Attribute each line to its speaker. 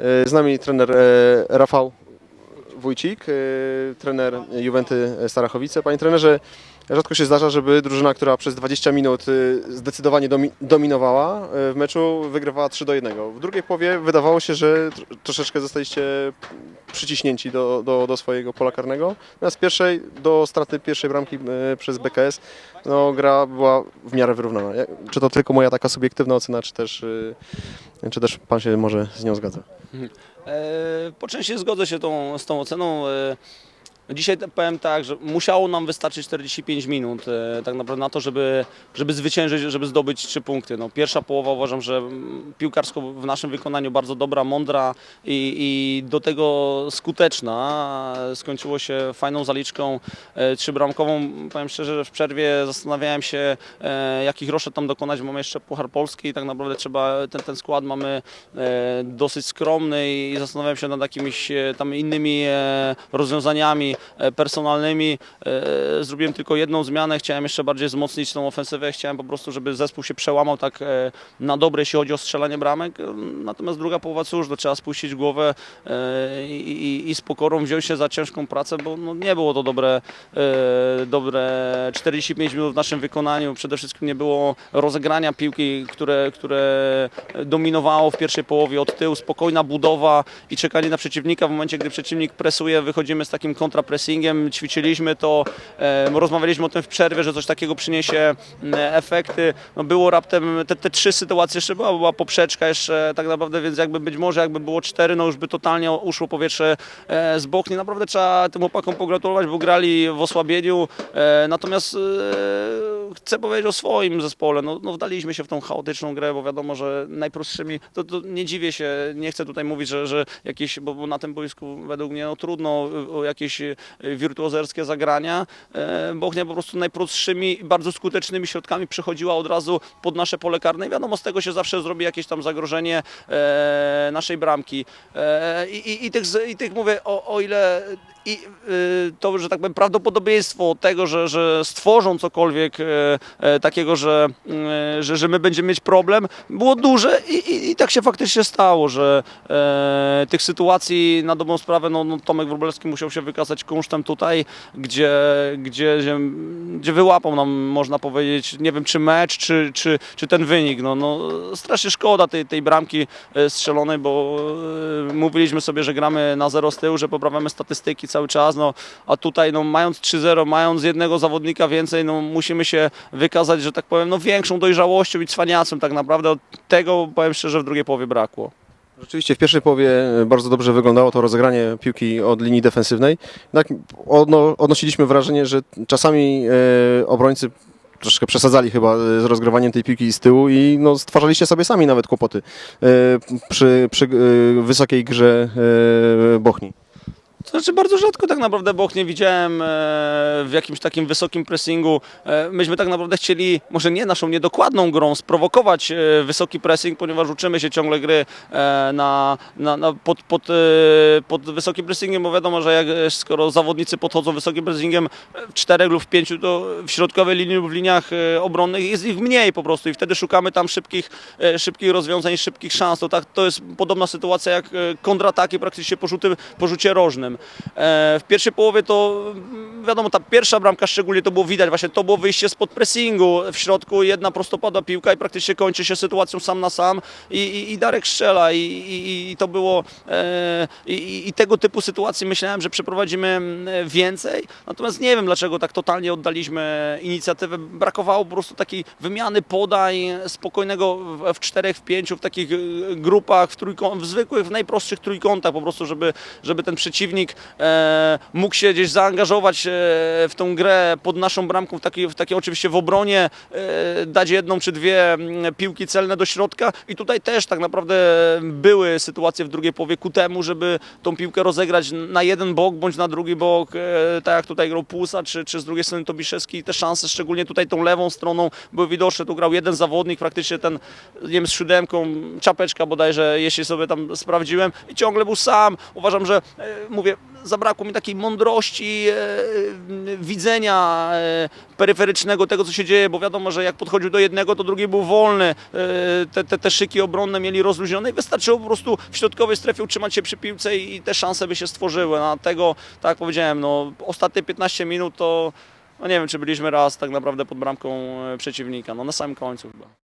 Speaker 1: E, Z nami trener e, Rafał Wójcik, e, trener Juventy Starachowice. Panie trenerze, rzadko się zdarza, żeby drużyna, która przez 20 minut e, zdecydowanie domi- dominowała e, w meczu, wygrywała 3 do 1. W drugiej połowie wydawało się, że tr- troszeczkę zostaliście przyciśnięci do, do, do swojego pola karnego. Natomiast pierwszej, do straty pierwszej bramki e, przez BKS, no, gra była w miarę wyrównana. Czy to tylko moja taka subiektywna ocena, czy też, e, czy też pan się może z nią zgadza?
Speaker 2: E, Po części zgodzę się tą, z tą oceną. E, Dzisiaj powiem tak, że musiało nam wystarczyć 45 minut e, tak naprawdę na to, żeby, żeby zwyciężyć, żeby zdobyć trzy punkty. No, pierwsza połowa uważam, że mm, piłkarsko w naszym wykonaniu bardzo dobra, mądra i, i do tego skuteczna. Skończyło się fajną zaliczką e, trzybramkową. Powiem szczerze, że w przerwie zastanawiałem się, e, jakich roszad tam dokonać. Mamy jeszcze Puchar Polski i tak naprawdę trzeba, ten, ten skład mamy dosyć skromny i zastanawiałem się nad jakimiś tam innymi rozwiązaniami personalnymi. E, Zrobiłem tylko jedną zmianę, chciałem jeszcze bardziej wzmocnić tą ofensywę, chciałem po prostu, żeby zespół się przełamał tak e, na dobre, jeśli chodzi o strzelanie bramek. E, Natomiast druga połowa, cóż, no, trzeba spuścić głowę e, i, i, i z pokorą wziąć się za ciężką pracę, bo no, nie było to dobre, e, dobre 45 minut w naszym wykonaniu. Przede wszystkim nie było rozegrania piłki, które, które dominowało w pierwszej połowie od tyłu, spokojna budowa i czekanie na przeciwnika. W momencie, gdy przeciwnik presuje, wychodzimy z takim kontrapressingiem, ćwiczyliśmy to, rozmawialiśmy o tym w przerwie, że coś takiego przyniesie m, efekty. No było raptem, te, te trzy sytuacje jeszcze była, była poprzeczka jeszcze tak naprawdę, więc jakby być może jakby było cztery, no już by totalnie uszło powietrze e, z bokni. Naprawdę trzeba tym chłopakom pogratulować, bo grali w osłabieniu, e, natomiast e, chcę powiedzieć o swoim zespole, no, no wdaliśmy się w tą chaotyczną grę, bo wiadomo, że najprostszymi, to, to nie dziwię się, nie chcę tutaj mówić, że, że jakieś, bo, bo na tym boisku według mnie no, trudno o jakieś e, wirtuozerskie zagrania. E, Bochnia po prostu najprostszymi bardzo skutecznymi środkami przechodziła od razu pod nasze pole karne i wiadomo, z tego się zawsze zrobi jakieś tam zagrożenie e, naszej bramki. E, i, i, tych, I tych mówię, o, o ile i, y, to, że tak powiem, prawdopodobieństwo tego, że, że stworzą cokolwiek e, takiego, że, e, że, że my będziemy mieć problem, było duże i, i, i tak się faktycznie stało, że e, tych sytuacji na dobrą sprawę, no, no Tomek Wróblewski musiał się wykazać kunsztem tutaj, gdzie, gdzie, gdzie, gdzie wyłapał nam, można powiedzieć, nie wiem, czy mecz, czy, czy, czy ten wynik. No, no, strasznie szkoda tej, tej bramki e, strzelonej, bo e, mówiliśmy sobie, że gramy na zero z tyłu, że poprawiamy statystyki cały czas, no, a tutaj no, mając 3-0, mając jednego zawodnika więcej, no, musimy się wykazać, że tak powiem, no, większą dojrzałością i cwaniactwem tak naprawdę. Tego, powiem szczerze, w drugiej połowie brakło.
Speaker 1: Rzeczywiście w pierwszej połowie bardzo dobrze wyglądało to rozegranie piłki od linii defensywnej. Jednak odno, odnosiliśmy wrażenie, że czasami e, obrońcy troszkę przesadzali chyba e, z rozgrywaniem tej piłki z tyłu i no, stwarzaliście sobie sami nawet kłopoty e, przy, przy e, wysokiej grze e, Bochni.
Speaker 2: To znaczy bardzo rzadko tak naprawdę Boch nie widziałem e, w jakimś takim wysokim pressingu. E, myśmy tak naprawdę chcieli, może nie naszą niedokładną grą, sprowokować e, wysoki pressing, ponieważ uczymy się ciągle gry na, na, na, pod, pod, pod wysokim pressingiem, bo wiadomo, że jak, skoro zawodnicy podchodzą wysokim pressingiem w czterech lub w pięciu, to w środkowej linii lub w liniach obronnych jest ich mniej po prostu i wtedy szukamy tam szybkich, szybkich rozwiązań, szybkich szans. To, tak, to jest podobna sytuacja jak kontrataki praktycznie po, rzuty, po rzucie rożnym. E, W pierwszej połowie to mm, wiadomo, ta pierwsza bramka szczególnie to było widać, właśnie to było wyjście spod pressingu. W środku jedna prostopada piłka i praktycznie kończy się sytuacją sam na sam i, i, i Darek strzela i, i, i to było e, i, i tego typu sytuacji myślałem, że przeprowadzimy mm, więcej. Natomiast nie wiem dlaczego tak totalnie oddaliśmy inicjatywę. Brakowało po prostu takiej wymiany podań spokojnego w, czterech, w pięciu, w takich e, grupach, w, w zwykłych, w najprostszych trójkątach po prostu, żeby, żeby ten przeciwnik e, mógł się gdzieś zaangażować e, w tą grę pod naszą bramką, w takiej, w takiej oczywiście w obronie, e, dać jedną czy dwie mm, piłki celne do środka. I tutaj też tak naprawdę były sytuacje w drugiej połowie ku temu, żeby tą piłkę rozegrać na jeden bok bądź na drugi bok, e, tak jak tutaj grał Pulsa, czy, czy z drugiej strony Tobiszewski, te szanse szczególnie tutaj tą lewą stroną były widoczne, tu grał jeden zawodnik, praktycznie ten, nie wiem, z siódemką, czapeczka bodajże, jeśli sobie tam sprawdziłem. I ciągle był sam. Uważam, że, e, mówię, zabrakło mi takiej mądrości, e, widzenia e, peryferycznego tego, co się dzieje, bo wiadomo, że jak podchodził do jednego, to drugi był wolny. E, te, te, te szyki obronne mieli rozluźnione i wystarczyło po prostu w środkowej strefie utrzymać się przy piłce i, te szanse by się stworzyły. A tego, tak jak powiedziałem, no, ostatnie 15 minut to no nie wiem, czy byliśmy raz tak naprawdę pod bramką e, przeciwnika, no na samym końcu chyba.